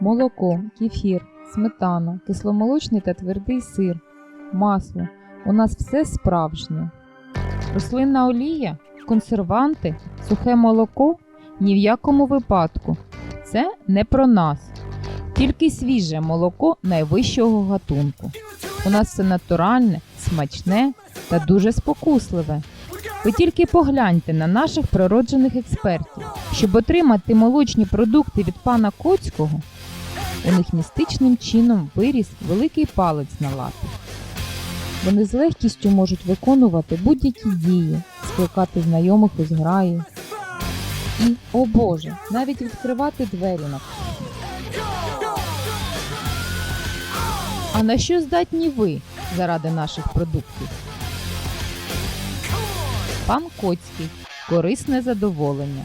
молоко, кефір, сметана, кисломолочний та твердий сир, масло. У нас все справжнє. Рослинна олія, консерванти, сухе молоко ні в якому випадку. Це не про нас. Тільки свіже молоко найвищого гатунку. У нас все натуральне, смачне та дуже спокусливе. Ви тільки погляньте на наших природжених експертів. Щоб отримати молочні продукти від пана Коцького, у них містичним чином виріс великий палець на лапі. Вони з легкістю можуть виконувати будь-які дії, скликати знайомих у зграї. І, о Боже, навіть відкривати двері на. А на що здатні ви заради наших продуктів? Пан Коцький. Корисне задоволення.